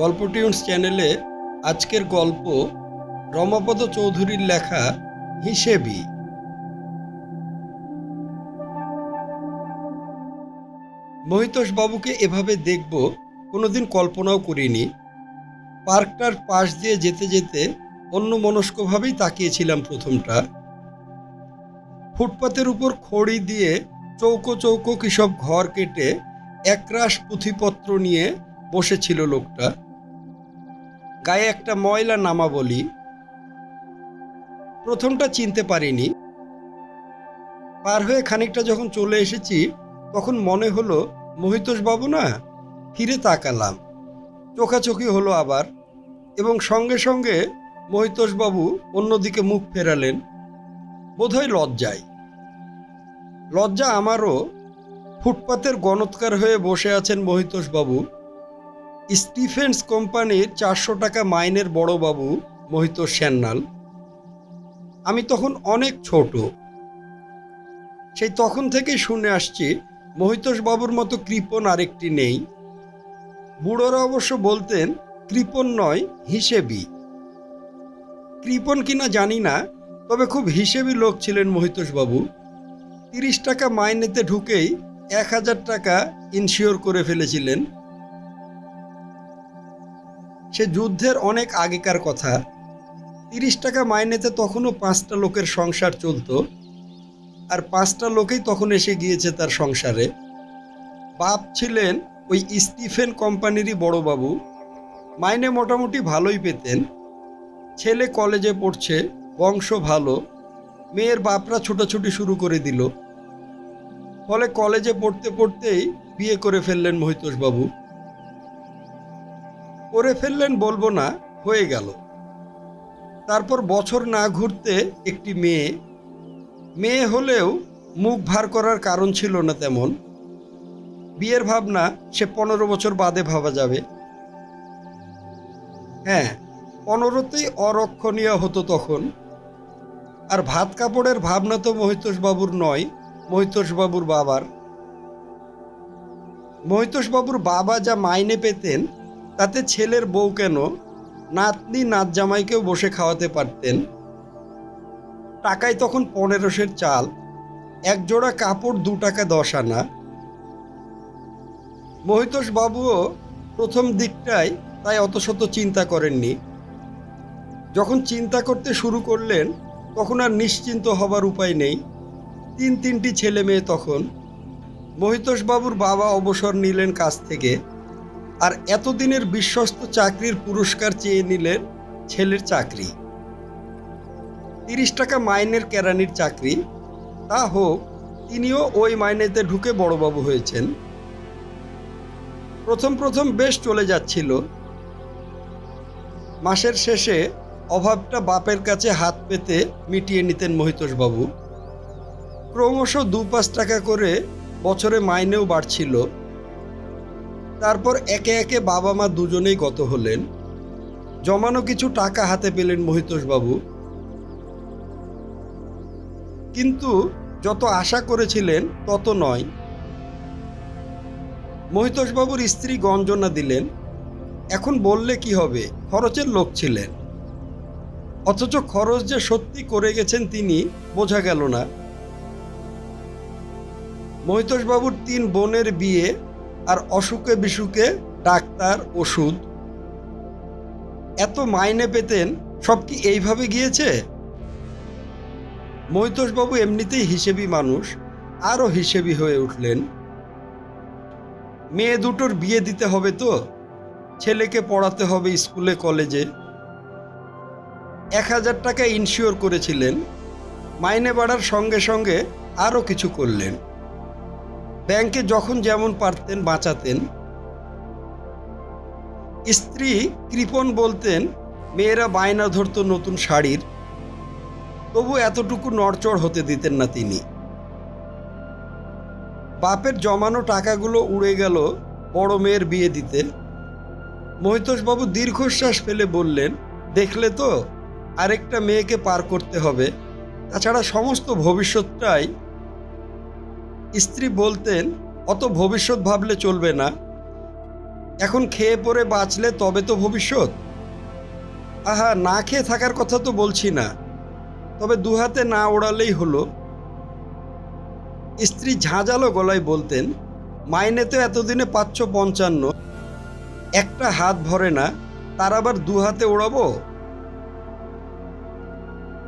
গল্প টিউন্স চ্যানেলে আজকের গল্প রমাপদ চৌধুরীর লেখা হিসেবি। মহিতোষ বাবুকে এভাবে দেখব, কোনোদিন কল্পনাও করিনি। পার্কটার পাশ দিয়ে যেতে যেতে অন্য মনস্কভাবেই তাকিয়েছিলাম প্রথমটা। ফুটপাতের উপর খড়ি দিয়ে চৌকো চৌকো কিসব ঘর কেটে একরাশ পুঁথিপত্র নিয়ে বসেছিল লোকটা। গায়ে একটা ময়লা নামাবলি প্রথমটা চিনতে পারিনি। পার হয়ে খানিকটা যখন চলে এসেছি, তখন মনে হলো মহিতোষ বাবু না ফিরে তাকালাম। চোখাচোখি হলো আবার এবং সঙ্গে সঙ্গে মহিতোষ বাবু অন্যদিকে মুখ ফেরালেন। বোধহয় লজ্জায়। লজ্জা আমারও ফুটপাতের গণৎকার হয়ে বসে আছেন মহিতোষ বাবু স্টিফেন্স কোম্পানির চারশো টাকা মাইনের বড়বাবু মহিতোষ সেন্নাল। আমি তখন অনেক ছোট। সেই তখন থেকেই শুনে আসছি বাবুর মতো কৃপণ আরেকটি নেই। বুড়োরা অবশ্য বলতেন কৃপণ নয়, হিসেবি। কৃপণ কিনা জানি না, তবে খুব হিসেবি লোক ছিলেন বাবু তিরিশ টাকা মাইনেতে ঢুকেই এক হাজার টাকা ইনশিওর করে ফেলেছিলেন। সে যুদ্ধের অনেক আগেকার কথা। তিরিশ টাকা মাইনেতে তখনও পাঁচটা লোকের সংসার চলতো, আর পাঁচটা লোকেই তখন এসে গিয়েছে তার সংসারে। বাপ ছিলেন ওই স্টিফেন কোম্পানিরই বড়বাবু মাইনে মোটামুটি ভালোই পেতেন। ছেলে কলেজে পড়ছে, বংশ ভালো, মেয়ের বাপরা ছোটাছুটি শুরু করে দিল। ফলে কলেজে পড়তে পড়তেই বিয়ে করে ফেললেন মহিতোষবাবু। করে ফেললেন বলব না, হয়ে গেল। তারপর বছর না ঘুরতে একটি মেয়ে মেয়ে হলেও মুখ ভার করার কারণ ছিল না তেমন। বিয়ের ভাবনা সে পনেরো বছর বাদে ভাবা যাবে। হ্যাঁ পনেরোতেই অরক্ষণীয় হতো তখন। আর ভাত কাপড়ের ভাবনা তো মহিতোষবাবুর নয়, মহিতোষবাবুর বাবার। মহিতোষবাবুর বাবা যা মাইনে পেতেন তাতে ছেলের বউ কেন নাতনি নাত জামাইকেও বসে খাওয়াতে পারতেন? টাকায় তখন পনেরোশের চাল এক জোড়া কাপড় দু টাকা দশ আনা। মহিতোষ বাবুও প্রথম দিকটায় তাই অত শত চিন্তা করেননি। যখন চিন্তা করতে শুরু করলেন, তখন আর নিশ্চিন্ত হবার উপায় নেই। তিন তিনটি ছেলে মেয়ে তখন। মহিতোষ বাবুর বাবা অবসর নিলেন কাজ থেকে। আর এতদিনের বিশ্বস্ত চাকরির পুরস্কার চেয়ে নিলেন ছেলের চাকরি। তিরিশ টাকা মাইনের কেরানির চাকরি, তা হোক, তিনিও ওই মাইনেতে ঢুকে বড়বাবু হয়েছেন। প্রথম প্রথম বেশ চলে যাচ্ছিল। মাসের শেষে অভাবটা বাপের কাছে হাত পেতে মিটিয়ে নিতেন মহিতোষবাবু। ক্রমশ দু পাঁচ টাকা করে বছরে মাইনেও বাড়ছিল। তারপর একে একে বাবা মা দুজনেই গত হলেন। জমানো কিছু টাকা হাতে পেলেন মহিতোষবাবু। কিন্তু যত আশা করেছিলেন, তত নয়। মহিতোষবাবুর স্ত্রী গঞ্জনা দিলেন, এখন বললে কি হবে? খরচের লোক ছিলেন। অথচ খরচ যে সত্যি করে গেছেন তিনি, বোঝা গেল না। মহিতোষবাবুর তিন বোনের বিয়ে আর অসুখে বিসুখে ডাক্তার, ওষুধ। এত মাইনে পেতেন, সব কি এইভাবে গিয়েছে? মৈতোষবাবু এমনিতেই হিসেবি মানুষ, আরও হিসেবি হয়ে উঠলেন। মেয়ে দুটোর বিয়ে দিতে হবে তো, ছেলেকে পড়াতে হবে স্কুলে, কলেজে। এক হাজার টাকা ইনশিওর করেছিলেন, মাইনে বাড়ার সঙ্গে সঙ্গে আরও কিছু করলেন। ব্যাংকে যখন যেমন পারতেন, বাঁচাতেন। স্ত্রী কৃপণ বলতেন, মেয়েরা বায়না ধরত নতুন শাড়ির। তবু এতটুকু নড়চড় হতে দিতেন না তিনি। বাপের জমানো টাকাগুলো উড়ে গেল, বড় মেয়ের বিয়ে দিতে মহিতোষবাবু দীর্ঘশ্বাস ফেলে বললেন, দেখলে তো, আরেকটা মেয়েকে পার করতে হবে। তাছাড়া সমস্ত ভবিষ্যৎটাই স্ত্রী বলতেন, অত ভবিষ্যৎ ভাবলে চলবে না। এখন খেয়ে পরে বাঁচলে তবে তো ভবিষ্যৎ। আহা, না খেয়ে থাকার কথা তো বলছি না। তবে দুহাতে না ওড়ালেই হলো। স্ত্রী ঝাঁঝালো গলায় বলতেন, মাইনে তো এতদিনে পাচ্ছ পঞ্চান্ন। একটা হাত ভরে না, তার আবার দু হাতে ওড়াবো?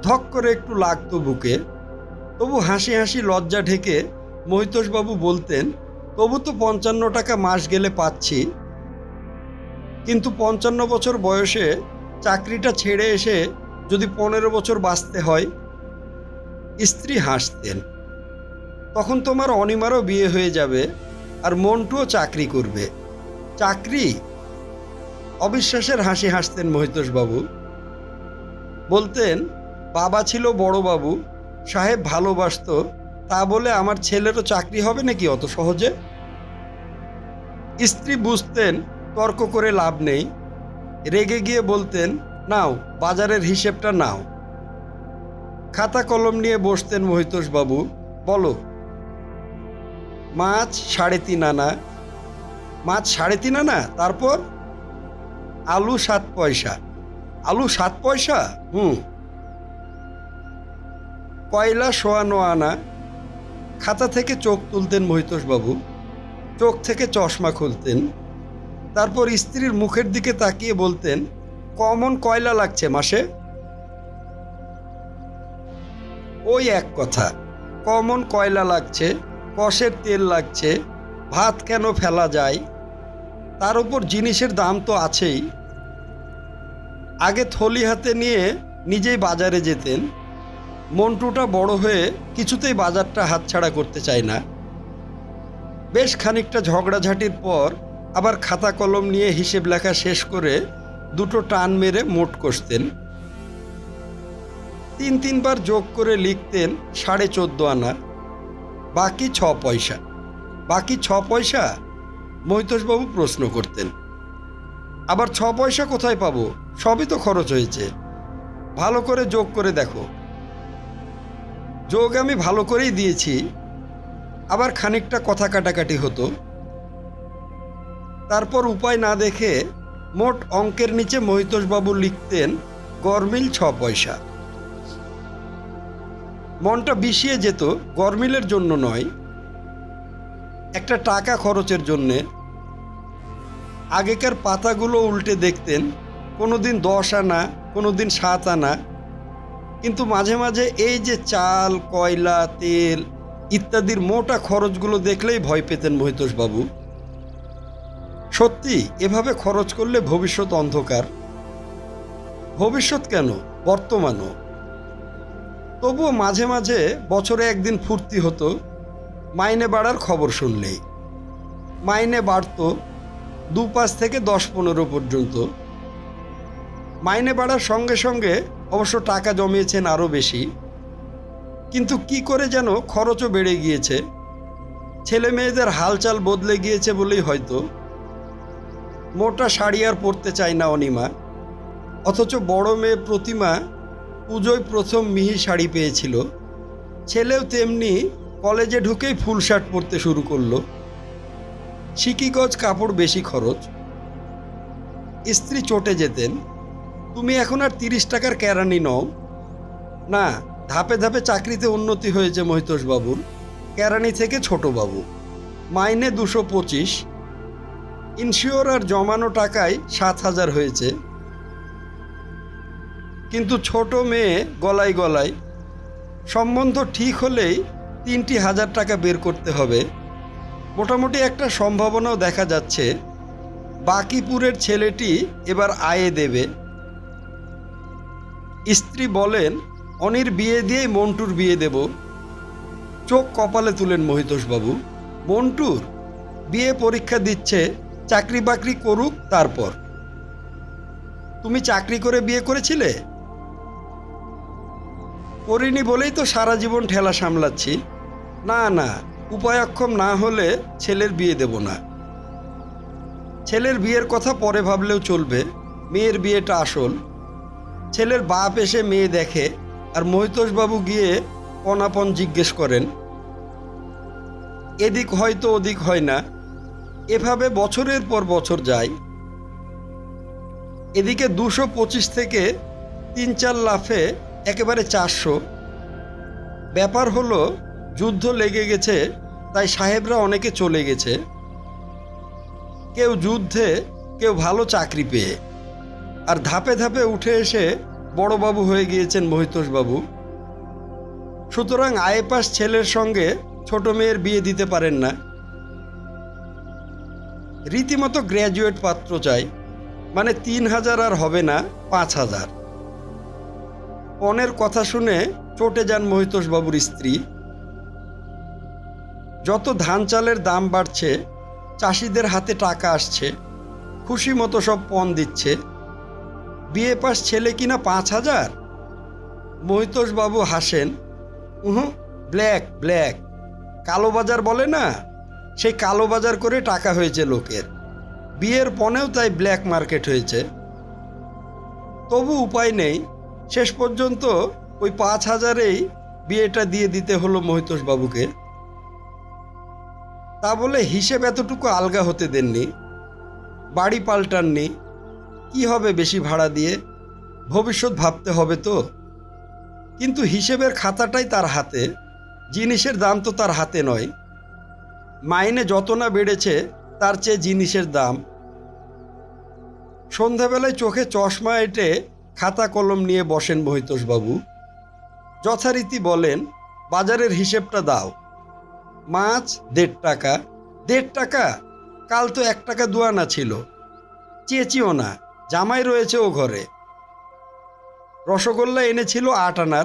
ধক করে একটু লাগতো বুকে। তবু হাসি হাসি লজ্জা ঢেকে মহিতোষবাবু বলতেন, তবু তো পঞ্চান্ন টাকা মাস গেলে পাচ্ছি। কিন্তু পঞ্চান্ন বছর বয়সে চাকরিটা ছেড়ে এসে যদি পনেরো বছর বাঁচতে হয়? স্ত্রী হাসতেন, তখন তোমার অনিমারও বিয়ে হয়ে যাবে আর মন্টুও চাকরি করবে। চাকরি? অবিশ্বাসের হাসি হাসতেন মহিতোষবাবু। বলতেন, বাবা ছিল বড় বাবু সাহেব ভালোবাসতো তা বলে আমার ছেলেরও চাকরি হবে নাকি অত সহজে? স্ত্রী বুঝতেন, তর্ক করে লাভ নেই। রেগে গিয়ে বলতেন, নাও, বাজারের হিসেবটা নাও। খাতা কলম নিয়ে বসতেন মহিতোষবাবু, বলো। মাছ সাড়ে তিন আনা। মাছ সাড়ে তিন আনা? তারপর? আলু সাত পয়সা। আলু সাত পয়সা? হুম। কয়লা সোয়ানো আনা। খাতা থেকে চোখ তুলতেন মহিতোষবাবু। চোখ থেকে চশমা খুলতেন। তারপর স্ত্রীর মুখের দিকে তাকিয়ে বলতেন, কমন কয়লা লাগছে মাসে? ওই এক কথা, কমন কয়লা লাগছে, কষের তেল লাগছে, ভাত কেন ফেলা যায়? তার উপর জিনিসের দাম তো আছেই। আগে থলি হাতে নিয়ে নিজেই বাজারে যেতেন। মন্টুটা বড় হয়ে কিছুতেই বাজারটা হাতছাড়া করতে চায় না। বেশ খানিকটা ঝগড়াঝাটির পর আবার খাতা কলম নিয়ে হিসেব লেখা শেষ করে দুটো টান মেরে মোট কষতেন। তিন তিনবার যোগ করে লিখতেন সাড়ে চোদ্দ আনা, বাকি ছ পয়সা। বাকি ছ পয়সা? মহিতোষবাবু প্রশ্ন করতেন। আবার ছ পয়সা কোথায় পাবো? সবই তো খরচ হয়েছে। ভালো করে যোগ করে দেখো। যোগ আমি ভালো করেই দিয়েছি। আবার খানিকটা কথা কাটাকাটি হতো। তারপর উপায় না দেখে মোট অঙ্কের নিচে মহিতোষবাবু লিখতেন, গরমিল ছ পয়সা। মনটা বিষিয়ে যেত, গরমিলের জন্য নয়, একটা টাকা খরচের জন্যে। আগেকার পাতাগুলো উল্টে দেখতেন কোনো দিন দশ আনা কোনো দিন সাত আনা কিন্তু মাঝে মাঝে এই যে চাল, কয়লা, তেল ইত্যাদির মোটা খরচগুলো দেখলেই ভয় পেতেন মহিতোষবাবু। সত্যি, এভাবে খরচ করলে ভবিষ্যৎ অন্ধকার? ভবিষ্যৎ কেন? বর্তমানও? তবুও মাঝে মাঝে বছরে একদিন ফুর্তি হতো, মাইনে বাড়ার খবর শুনলেই। মাইনে বাড়ত দু পাঁচ থেকে দশ পনেরো পর্যন্ত। মাইনে বাড়ার সঙ্গে সঙ্গে অবশ্য টাকা জমিয়েছেন আরও বেশি। কিন্তু কি করে যেন খরচও বেড়ে গিয়েছে। ছেলে মেয়েদের হালচাল বদলে গিয়েছে বলেই হয়তো। মোটা শাড়ি আর পরতে চায় না অনিমা। অথচ বড় মেয়ে প্রতিমা পুজোয় প্রথম মিহি শাড়ি পেয়েছিল। ছেলেও তেমনি কলেজে ঢুকেই ফুল শার্ট পরতে শুরু করল। সিকিগজ কাপড় বেশি খরচ। স্ত্রী চটে যেতেন। তুমি এখন আর তিরিশ টাকার কেরানি নও। না, ধাপে ধাপে চাকরিতে উন্নতি হয়েছে মহিতোষ বাবুর কেরানি থেকে ছোট বাবু। মাইনে দুশো পঁচিশ। ইনশিওর আর জমানো টাকায় সাত হাজার হয়েছে। কিন্তু ছোট মেয়ে গলায় গলায়। সম্বন্ধ ঠিক হলেই তিনটি হাজার টাকা বের করতে হবে। মোটামুটি একটা সম্ভাবনাও দেখা যাচ্ছে। বাকিপুরের ছেলেটি এবার আয়ে দেবে। স্ত্রী বলেন, অনির বিয়ে দিয়েই মন্টুর বিয়ে দেব। চোখ কপালে তুলেন মহিতোষবাবু। মন্টুর বিয়ে পরীক্ষা দিচ্ছে, চাকরি বাকরি করুক তারপর। তুমি চাকরি করে বিয়ে করেছিলে? করিনি বলেই তো সারা জীবন ঠেলা সামলাচ্ছি। না না, উপায়ক্ষম না হলে ছেলের বিয়ে দেব না। ছেলের বিয়ের কথা পরে ভাবলেও চলবে। মেয়ের বিয়েটা আসল। ছেলের বাপ এসে মেয়ে দেখে আর মহিতোষবাবু গিয়ে পনাপন জিজ্ঞেস করেন, এদিক হয়তো ওদিক হয় না, এভাবে বছরের পর বছর যায়। এদিকে দুশো পঁচিশ থেকে তিন চার লাফে একেবারে চারশো। ব্যাপার হলো, যুদ্ধ লেগে গেছে, তাই সাহেবরা অনেকে চলে গেছে। কেউ যুদ্ধে, কেউ ভালো চাকরি পেয়ে। আর ধাপে ধাপে উঠে এসে বড়বাবু হয়ে গিয়েছেন মহিতোষবাবু। সুতরাং আয়েপাস ছেলের সঙ্গে ছোট মেয়ের বিয়ে দিতে পারেন না। রীতিমতো গ্র্যাজুয়েট পাত্র চাই মানে তিন হাজার আর হবে না, পাঁচ হাজার। পনেরো কথা শুনে চটে যান মহিতোষবাবুর স্ত্রী। যত ধান চালের দাম বাড়ছে, চাষিদের হাতে টাকা আসছে, খুশি মতো সব পণ দিচ্ছে। বিয়ে পাস ছেলে কিনা পাঁচ হাজার? মহিতোষবাবু হাসেন, উহু, ব্ল্যাক ব্ল্যাক। কালো বাজার বলে না? সেই কালো বাজার করে টাকা হয়েছে লোকের। বিয়ের পনেও তাই ব্ল্যাক মার্কেট হয়েছে। তবু উপায় নেই। শেষ পর্যন্ত ওই পাঁচ হাজারেই বিয়েটা দিয়ে দিতে হলো মহিতোষবাবুকে। তা বলে হিসেব এতটুকু আলগা হতে দেননি। বাড়ি পাল্টাননি। কি হবে বেশি ভাড়া দিয়ে? ভবিষ্যৎ ভাবতে হবে তো। কিন্তু হিসেবের খাতাটাই তার হাতে, জিনিসের দাম তো তার হাতে নয়। মাইনে যত না বেড়েছে, তার চেয়ে জিনিসের দাম। সন্ধ্যাবেলায় চোখে চশমা এঁটে খাতা কলম নিয়ে বসেন মহিতোষবাবু। যথারীতি বলেন, বাজারের হিসেবটা দাও। মাছ দেড় টাকা। দেড় টাকা? কাল তো এক টাকা দুয়ানা ছিল। চেঁচিও না। জামাই রয়েছে ও ঘরে। রসগোল্লা এনেছিল আট আনার।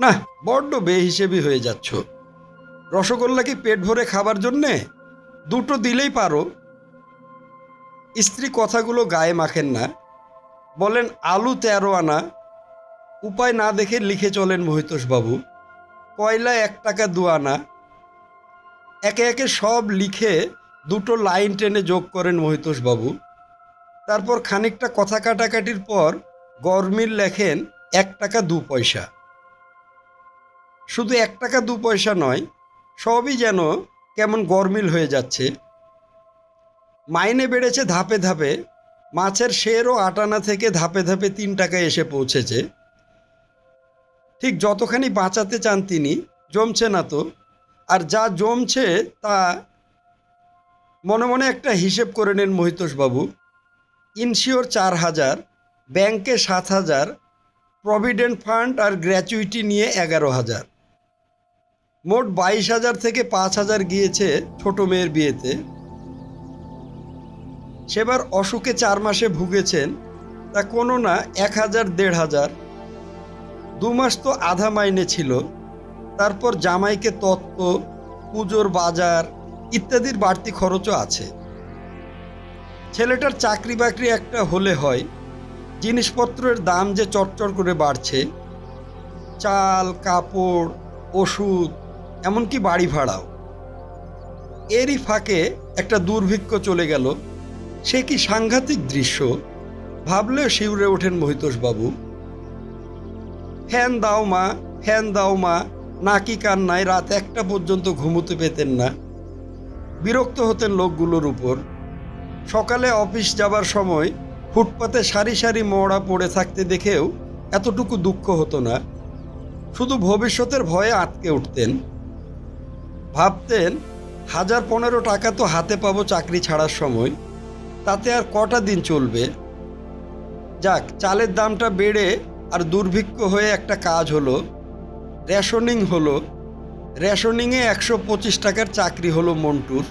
না বড্ড বেহিসেবি হয়ে যাচ্ছ। রসগোল্লা কি পেট ভরে খাবার জন্যে? দুটো দিলেই পারো। স্ত্রী কথাগুলো গায়ে মাখেন না। বলেন, আলু তেরো আনা। উপায় না দেখে লিখে চলেন মহিতোষবাবু। কয়লা এক টাকা দু আনা। একে একে সব লিখে দুটো লাইন টেনে যোগ করেন মহিতোষবাবু। তারপর খানিকটা কথা কাটাকাটির পর গরমিল লেখেন, এক টাকা দু পয়সা। শুধু এক টাকা দু পয়সা নয়, সবই যেন কেমন গরমিল হয়ে যাচ্ছে। মাইনে বেড়েছে ধাপে ধাপে, মাছের শেরও আটানা থেকে ধাপে ধাপে তিন টাকায় এসে পৌঁছেছে। ঠিক যতখানি বাঁচাতে চান তিনি, জমছে না তো। আর যা জমছে তা মনে মনে একটা হিসেব করে নেন মহিতোষবাবু। ইনশিওর চার হাজার, ব্যাংকে সাত হাজার, প্রভিডেন্ট ফান্ড আর গ্র্যাচুইটি নিয়ে এগারো হাজার। মোট বাইশ হাজার থেকে পাঁচ হাজার গিয়েছে ছোট মেয়ের বিয়েতে। সেবার অসুখে চার মাসে ভুগেছেন, তা কোনো না এক হাজার, দেড় হাজার। দু মাস তো আধা মাইনে ছিল, তারপর জামাইকে তত্ত্ব, পুজোর বাজার ইত্যাদির বাড়তি খরচও আছে। ছেলেটার চাকরি বাকরি একটা হলে হয়, জিনিসপত্রের দাম যে চটচট করে বাড়ছে, চাল, কাপড়, ওষুধ, এমনকি বাড়ি ভাড়াও। এরই ফাঁকে একটা দুর্ভিক্ষ চলে গেল। সে কি সাংঘাতিক দৃশ্য? ভাবলেও শিউরে ওঠেন মহিতোষবাবু। ফ্যান দাও মা ফ্যান দাও মা নাকি কান্নায় রাত একটা পর্যন্ত ঘুমোতে পেতেন না। বিরক্ত হতেন লোকগুলোর উপর। সকালে অফিস যাবার সময় ফুটপাতে সারি সারি মরা পড়ে থাকতে দেখেও এতটুকু দুঃখ হতো না। শুধু ভবিষ্যতের ভয়ে আটকে উঠতেন। ভাবতেন, হাজার পনেরো টাকা তো হাতে পাবো চাকরি ছাড়ার সময়। তাতে আর কটা দিন চলবে? যাক, চালের দামটা বেড়ে আর দুর্ভিক্ষ হয়ে একটা কাজ হলো। রেশনিং হলো। রেশনিংয়ে একশো পঁচিশ টাকার চাকরি হলো মন্টুর।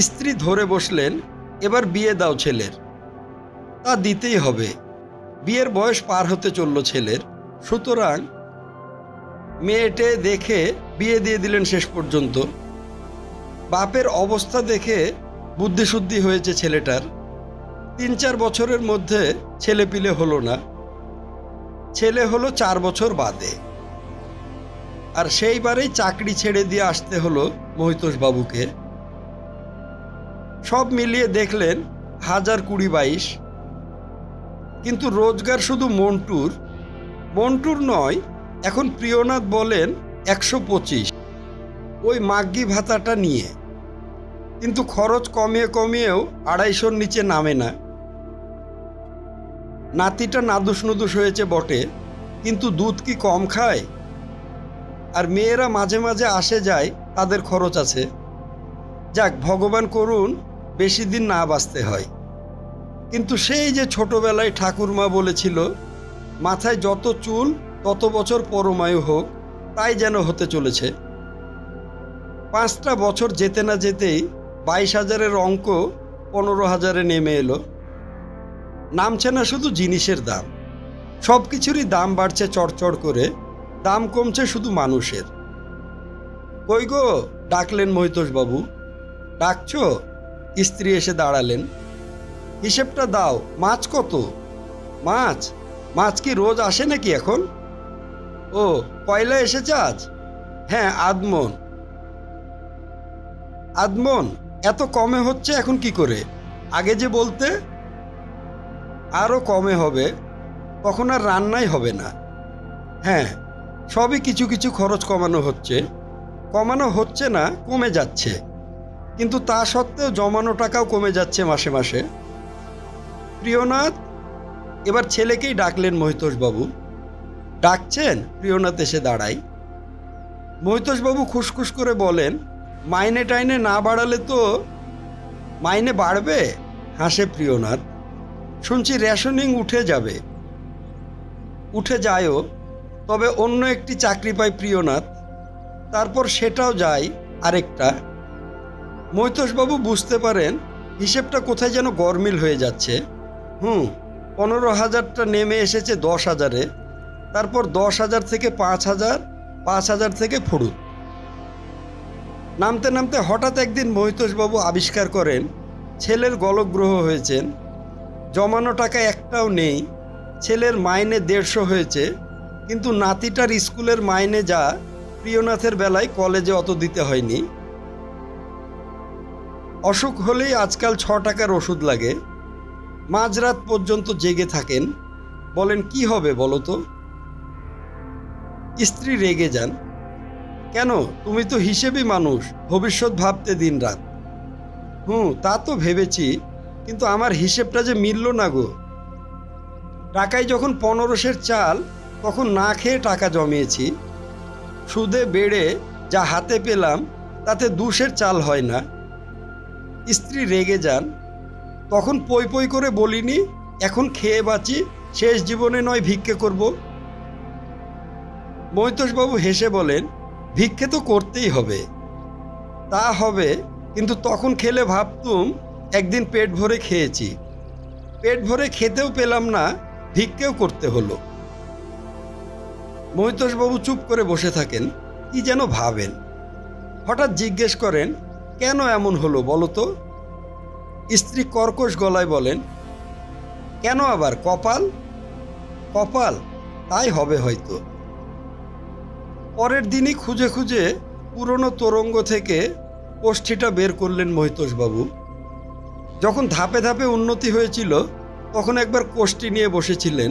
স্ত্রী ধরে বসলেন, এবার বিয়ে দাও ছেলের। তা দিতেই হবে। বিয়ের বয়স পার হতে চলল ছেলের। সুতরাং মেয়েটে দেখে বিয়ে দিয়ে দিলেন শেষ পর্যন্ত। বাপের অবস্থা দেখে বুদ্ধিশুদ্ধি হয়েছে ছেলেটার। তিন চার বছরের মধ্যে ছেলে পিলে হলো না। ছেলে হলো চার বছর বাদে। আর সেইবারেই চাকরি ছেড়ে দিয়ে আসতে হলো মহিতোষ বাবুকে সব মিলিয়ে দেখলেন হাজার কুড়ি বাইশ। কিন্তু রোজগার শুধু মন্টুর মন্টুর নয়, এখন প্রিয়নাথ বলেন একশো পঁচিশ। ওই মাগ্গি ভাতাটা নিয়ে। কিন্তু খরচ কমিয়ে কমিয়েও আড়াইশোর নিচে নামে না। নাতিটা নাদুস নুদুস হয়েছে বটে, কিন্তু দুধ কি কম খায়? আর মেয়েরা মাঝে মাঝে আসে যায়, তাদের খরচ আছে। যাক, ভগবান করুন বেশি দিন না বাঁচতে হয়। কিন্তু সেই যে ছোটবেলায় ঠাকুরমা বলেছিল, মাথায় যত চুল, তত বছর পরমায়ু হোক, তাই যেন হতে চলেছে। পাঁচটা বছর যেতে না যেতেই বাইশ হাজারের অঙ্ক পনেরো হাজারে নেমে এলো। নামছে না শুধু জিনিসের দাম। সব কিছুরই দাম বাড়ছে চড়চড় করে, দাম কমছে শুধু মানুষের। কই গো, ডাকলেন মহিতোষবাবু। ডাকছো? স্ত্রী এসে দাঁড়ালেন। হিসেবটা দাও, মাছ কত? মাছ? মাছ কি রোজ আসে নাকি এখন? ও কয়লা এসেছে আজ? হ্যাঁ আদমন। আদমন, এত কমে হচ্ছে এখন কি করে? আগে যে বলতে আরও কমে হবে, তখন আর রান্নাই হবে না। হ্যাঁ সবই কিছু কিছু খরচ কমানো হচ্ছে। কমানো হচ্ছে না, কমে যাচ্ছে। কিন্তু তা সত্ত্বেও জমানো টাকাও কমে যাচ্ছে মাসে মাসে। প্রিয়নাথ, এবার ছেলেকেই ডাকলেন মহিতোষবাবু। ডাকছেন, প্রিয়নাথ এসে দাঁড়াই মহিতোষবাবু খুসখুস করে বলেন, মাইনে টাইনে না বাড়ালে তো মাইনে বাড়বে? হাসে প্রিয়নাথ। শুনছি রেশনিং উঠে যাবে। উঠে যায়ও, তবে অন্য একটি চাকরি পায় প্রিয়নাথ। তারপর সেটাও যায় আরেকটা। মৈতোষবাবু বুঝতে পারেন, হিসেবটা কোথায় যেন গরমিল হয়ে যাচ্ছে। হুম, পনেরো হাজারটা নেমে এসেছে দশ হাজারে। তারপর দশ হাজার থেকে পাঁচ হাজার পাঁচ হাজার থেকে ফুরুত। নামতে নামতে হঠাৎ একদিন মহিতোষবাবু আবিষ্কার করেন, ছেলের গলগ্রহ হয়েছেন। জমানো টাকা একটাও নেই, ছেলের মাইনে দেড়শো হয়েছে, কিন্তু নাতিটার স্কুলের মাইনে যা প্রিয়নাথের বেলায় কলেজে অত দিতে হয়নি। অসুখ হলেই আজকাল ছ টাকার ওষুধ লাগে। মাঝরাত পর্যন্ত জেগে থাকেন। বলেন, কি হবে বলো তো? স্ত্রী রেগে যান। কেন? তুমি তো হিসেবে মানুষ। ভবিষ্যৎ ভাবতে দিন রাত। হুম, তা তো ভেবেছি, কিন্তু আমার হিসেবটা যে মিলল না গো। টাকায় যখন পনেরোশের চাল, তখন না খেয়ে টাকা জমিয়েছি। সুদে বেড়ে যা হাতে পেলাম, তাতে দুশের চাল হয় না। স্ত্রী রেগে যান। তখন পই পই করে বলিনি, এখন খেয়ে বাঁচি, শেষ জীবনে নয় ভিক্ষে করব। মৈতোষবাবু হেসে বলেন, ভিক্ষে তো করতেই হবে। তা হবে, কিন্তু তখন খেলে ভাবতুম, একদিন পেট ভরে খেয়েছি। পেট ভরে খেতেও পেলাম না, ভিক্ষেও করতে হলো। মহিতোষবাবু চুপ করে বসে থাকেন, কি যেন ভাবেন। হঠাৎ জিজ্ঞেস করেন কেন এমন হলো বলো তো? স্ত্রী কর্কশ গলায় বলেন, কেন আবার কপাল? কপাল, তাই হবে হয়তো। পরের দিনই খুঁজে খুঁজে পুরনো তোরঙ্গ থেকে কোষ্ঠীটা বের করলেন মহিতোষবাবু। যখন ধাপে ধাপে উন্নতি হয়েছিল, তখন একবার কোষ্ঠী নিয়ে বসেছিলেন।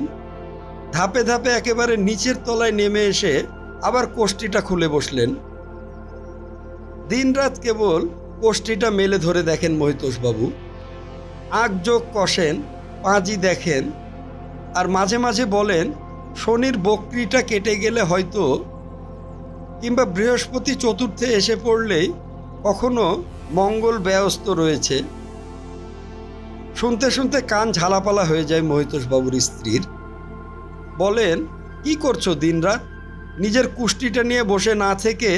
ধাপে ধাপে একেবারে নিচের তলায় নেমে এসে আবার কোষ্ঠীটা খুলে বসলেন। দিনরাত কেবল কোষ্ঠীটা মেলে ধরে দেখেন মহিতোষবাবু। যোগ কষেন, পাঁজি দেখেন আর মাঝে মাঝে বলেন, শনির বকরিটা কেটে গেলে হয়তো কিংবা বৃহস্পতি চতুর্থে এসে পড়লেই কখনো মঙ্গল ব্যস্ত রয়েছে। শুনতে শুনতে কান ঝালাপালা হয়ে যায় মহিতোষবাবুর স্ত্রীর। বলেন, কি করছ দিনরাত? নিজের কুষ্টিটা নিয়ে বসে না থেকে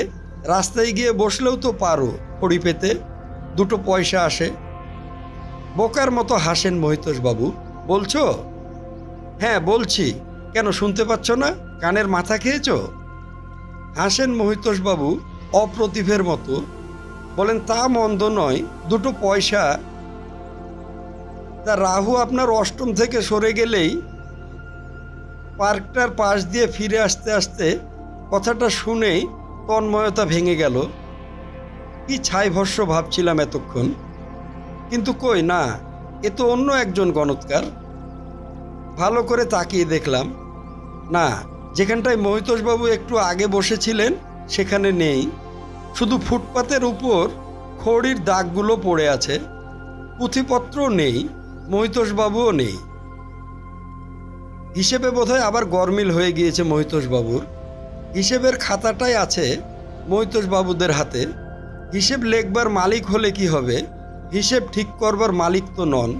রাস্তায় গিয়ে বসলেও তো পারো। খড়ি পেতে দুটো পয়সা আসে। বোকার মতো হাসেন মহিতোষবাবু, বলছো? হ্যাঁ বলছি। কেন শুনতে পাচ্ছ না? কানের মাথা খেয়েছো? হাসেন মহিতোষবাবু অপ্রতিভের মতো বলেন, তা মন্দ নয়, দুটো পয়সা। তা রাহু আপনার অষ্টম থেকে সরে গেলেই পার্কটার পাশ দিয়ে ফিরে আসতে আসতে কথাটা শুনেই তন্ময়তা ভেঙে গেল। কি ছাই ভস্য ভাবছিলাম এতক্ষণ? কিন্তু কই, না, এ তো অন্য একজন গণৎকার। ভালো করে তাকিয়ে দেখলাম, না, যেখানটায় মহিতোষবাবু একটু আগে বসেছিলেন, সেখানে নেই। শুধু ফুটপাতের উপর খড়ির দাগগুলো পড়ে আছে পুঁথিপত্র নেই, মহিতোষবাবুও নেই। হিসেবে বোধহয় আবার গরমিল হয়ে গিয়েছে মহিতোষবাবুর। হিসেবের খাতাটাই আছে মহিতোষবাবুদের হাতে। হিসেব লেখবার মালিক হলে কি হবে? হিসেব ঠিক করবার মালিক তো নন।